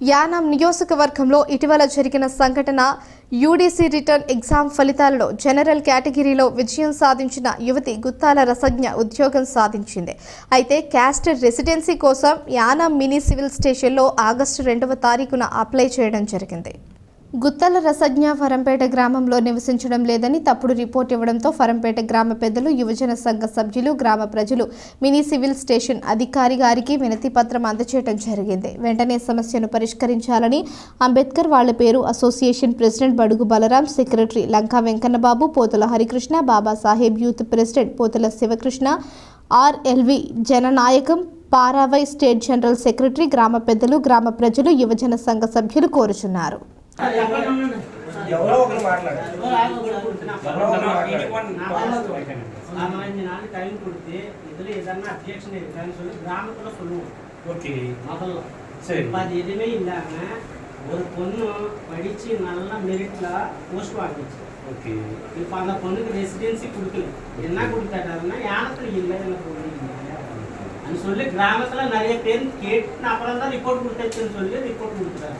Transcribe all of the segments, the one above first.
యానాం నియోజకవర్గంలో ఇటీవల జరిగిన సంఘటన యూడీసీ రిటర్న్ ఎగ్జామ్ ఫలితాలలో జనరల్ కేటగిరీలో విజయం సాధించిన యువతి గుత్తాల రసజ్ఞ ఉద్యోగం సాధించింది. అయితే క్యాస్ట్ రెసిడెన్సీ కోసం యానాం మినీ సివిల్ స్టేషన్లో ఆగస్టు రెండవ తారీఖున అప్లై చేయడం జరిగింది. గుత్తల రసజ్ఞ ఫరంపేట గ్రామంలో నివసించడం లేదని తప్పుడు రిపోర్ట్ ఇవ్వడంతో ఫరంపేట గ్రామ పెద్దలు యువజన సంఘ సభ్యులు గ్రామ ప్రజలు మినీ సివిల్ స్టేషన్ అధికారి గారికి వినతి పత్రం అందచేయడం జరిగింది. వెంటనే సమస్యను పరిష్కరించాలని అంబేద్కర్ వాళ్ళ పేరు association president Badugu Balaram secretary Lanka Venkannababu Pothula Harikrishna Babasaheb youth president Pothula Sivakrishna RLV జననాయకం పారావై స్టేట్ జనరల్ సెక్రటరీ గ్రామ పెద్దలు గ్రామ ప్రజలు యువజన సంఘ సభ్యులు కోరుచున్నారు. ఎవరో ఒకరు మాట్లాడారు ఎవరో ఒకరు మాట్లాడారు பதினஞ்சு நாள் டைம் கொடுத்து இதுல எதனா அப்ஜெக்ஷன் இருக்கான்னு சொல்லி கிராமத்துல சொல்லுவோம் ஓகே முதல்ல சரி இப்ப அது எதுவுமே இல்லாம ஒரு பொண்ணு படிச்சு நல்லா மெரிட்ல போஸ்ட் வாங்கிச்சு ஓகே இப்ப அந்த பொண்ணுக்கு ரெசிடென்சி கொடுக்கல என்ன கொடுத்தாட்டாருன்னா யானத்துல இல்லை எனக்கு ஒண்ணு இல்லை అని சொல்லி கிராமத்துல நிறைய பேர் கேட்டு அப்புறம் தான் ரிப்போர்ட் கொடுத்தாச்சுன்னு சொல்லி ரிப்போர்ட் கொடுத்துட்டாரு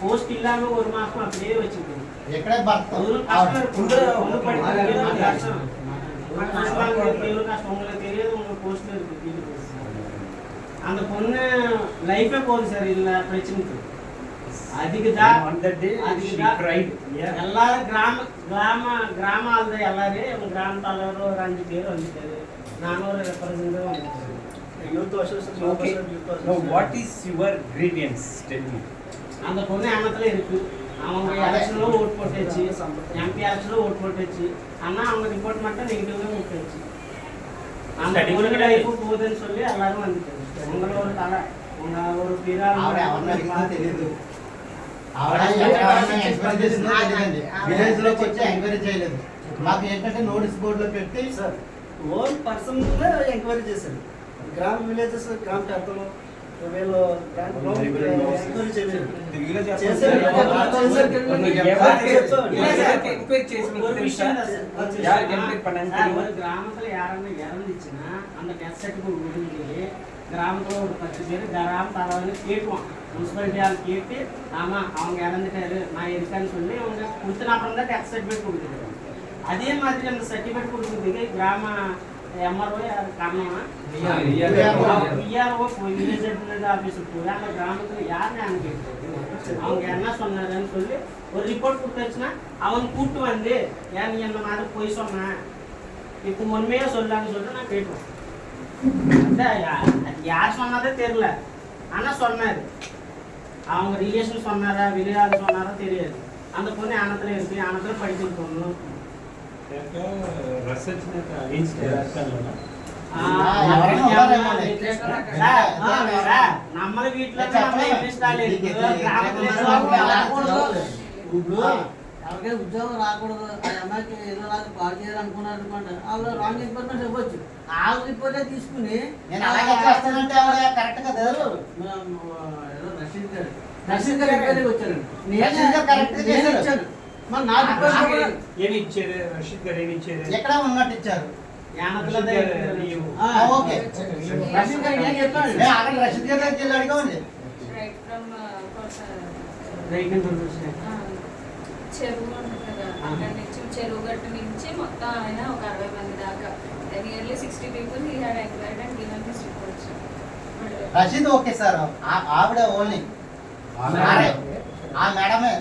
போஸ்ட் இல்லாம ஒரு மாசம் அப்படியே வச்சுக்கணும் ఎక్కడే భర్త அவரும் கஷ்டம் இருக்கும். பொண்ணு படிக்கிறது எவ்வளவு கஷ்டம். ஒரு post வாங்குறதுக்கு எவ்வளவு கஷ்டம். உங்களுக்கு தெரியாது, உங்க postல இருக்கு, கீழே post. அந்த பொண்ணு லைஃபே போகுது சார் இல்ல பிரச்சனைக்கு அதுக்கு தான் On that day, அதுக்கு she தான் cried. Yeah. எல்லாரும் கிராம கிராம கிராம ஆளுத எல்லாரும் எங்க கிராம தலைவர் ஒரு அஞ்சு பேர் வந்துட்டாரு நானும் ஒரு ரெப்ரசன்டேட்டிவ் வந்துட்டேன் youth association Okay. Now, what is your grievance? Tell me. அந்த பொண்ணு ஏமத்துல இருக்கு அவங்க எலெக்ஷன்ல ஓட் போட்டுச்சு எம்பி எலெக்ஷன்ல ஓட் போட்டுச்சு ஆனா அவங்க ரிப்போர்ட் மட்டும் நெகட்டிவ்ல முட்டுச்சு அந்த Study பொண்ணு கூட லைஃப் போகுதுன்னு சொல்லி எல்லாரும் வந்துட்டாங்க உங்கள ஒரு தலை உங்க ஒரு பிறா ఆవిడ ఎవరిని అడిగిందో తెలియదు ఆవిడ ఎవరిని ఎంక్వైరీ చేసిందో తెలియదండి విలేజ్ లోకి వచ్చి ఎంక్వైరీ చేయలేదు మాకు ఏంటంటే నోటీస్ బోర్డు లో పెట్టి సార్ ఓన్ పర్సన్ ఎంక్వైరీ చేశారు గ్రామ విలేజెస్ గ్రామ పెద్దలు వీళ్ళు బ్యాంకులో ఎంక్వైరీ చేయలేదు చేశారు. ஒரு விஷயம் தான் சார். யாருக்கு எம்ப்ளாய் பண்ணாங்க சார், தெரியுமா? ஒரு கிராமத்துல யாராவது இறந்துச்சுன்னா அந்த டெத் சர்டிஃபிகேட் முடிஞ்சு கிராமத்துல ஒரு பத்து பேர் கிராம தலைவர்னு கேட்போம் முனிசிபாலிட்டி ஆள் கேட்டு ஆமா அவங்க இறந்துட்டாரு நான் இருக்கேன்னு சொல்லி அவங்க கொடுத்துன அப்புறம் தான் டெத் சர்டிஃபிகேட் கொடுக்குறாங்க அதே மாதிரி அந்த சர்டிஃபிகேட் கொடுக்குறதுக்கு கிராம காரணமா விஆர்ஓ போய் வில்லேஜ் ஆஃபீஸுக்கு போய் அந்த கிராமத்துல யார் நான் கேட்டது அவங்க என்ன சொன்னாருன்னு சொல்லி ஒரு ரிப்போர்ட் கொடுத்தாச்சுன்னா அவன் கூட்டு வந்து ஏன் நீ அந்த மாதிரி போய் சொன்ன இப்போ உண்மையா சொல்லான்னு சொல்லிட்டு நான் கேட்டுவேன் அது யார் சொன்னதே தெரியல ஆனா சொன்னாரு அவங்க ரிலேஷன் சொன்னாரா வெளியாள் சொன்னாரா தெரியாது அந்த பொண்ணு ஆனத்துல இருக்கு ஆனத்துல படிக்கிற பொண்ணு ఎవరికైనా ఉద్యోగం రాకూడదు. ఆ అమ్మాయికి ఏదో నాకు పాడు చేయాలనుకున్నారు అనుకోండి వాళ్ళు రాంగ్ ఇన్ఫర్మేషన్ ఇవ్వచ్చు ఆ రిపోర్టే తీసుకుని రషీద్ గారు. రషీద్ గారు వచ్చారండి. వచ్చారు Uh, చెరువు గట్టు నుంచి మొత్తం ఆయన ఒక అరవై మంది దాకా. Nearly sixty people had enquired and given Rashid okay sir. ఆవిడ ఓన్లీ. ఆ మేడమే.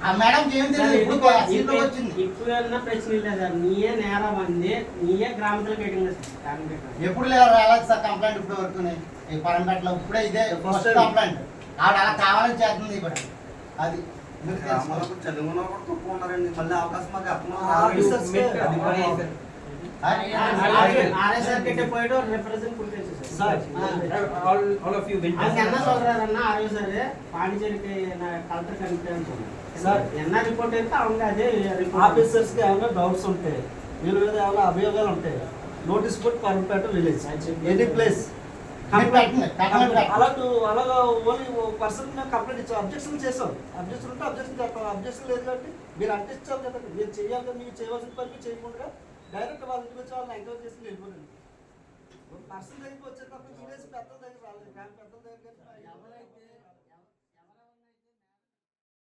ఆ ఏం తెలియదు ఇప్పుడు సీట్లో ప్రశ్న లేదు సార్ నీయే నేరం అంది నీయే గ్రామంలో పెట్టింది ఎప్పుడు లేదా రాలేదు సార్ కంప్లైంట్ ఇప్పుడు వరకు పరంపేటలో ఇప్పుడే ఇదే ఫస్ట్ కంప్లైంట్ ఆవిడ అలా కావాలని చేస్తుంది ఇప్పుడు అది చదువు కూడా తక్కువ మళ్ళీ అవకాశం మాకు రిప్రజెంట్ పని చేశారు. ஆர்எஸ்ஆர் கிட்ட போயிட்டு ஒரு ரெப்ரசன்ட் கொடுத்துச்சு sir all all of you went அவங்க என்ன சொல்றாருன்னா ஆர்எஸ்ஆர் பாண்டிச்சேரிக்கு நான் கலெக்டர் கமிட்டேன்னு சொன்னேன் సార్ ఎన్న రిపోర్ట్ అయితే అవును అదే రిపోర్ట్ ఆఫీసర్స్ కి ఏమైనా డౌట్స్ ఉంటాయి వీళ్ళ మీద ఏమైనా అభియోగాలు ఉంటాయి notice book Parampeta village any place మీరు పెట్టండి, పెట్టమని పెట్టండి. అలాంటి అలాగా ఓన్లీ పర్సన్ కంప్లైంట్ ఇచ్చాం అబ్జెక్షన్ చేసాం అబ్జెక్షన్ ఉంటే అబ్జెక్షన్ చేస్తాం అబ్జెక్షన్ లేదు కాబట్టి మీరు అంటే ఇచ్చారు కదా మీరు చేయాలి కదా మీరు చేయవలసిన పని మీరు చేయకుండా డైరెక్ట్ వాళ్ళ ఇంటికి వచ్చి వాళ్ళని ఎంక్వైరీ చేసి వెళ్ళిపోయింది పర్సన్ దగ్గరికి వచ్చేటప్పుడు విలేజ్ పెద్ద దగ్గర రాలేదు. కానీ పెద్ద దగ్గర ఎవరైతే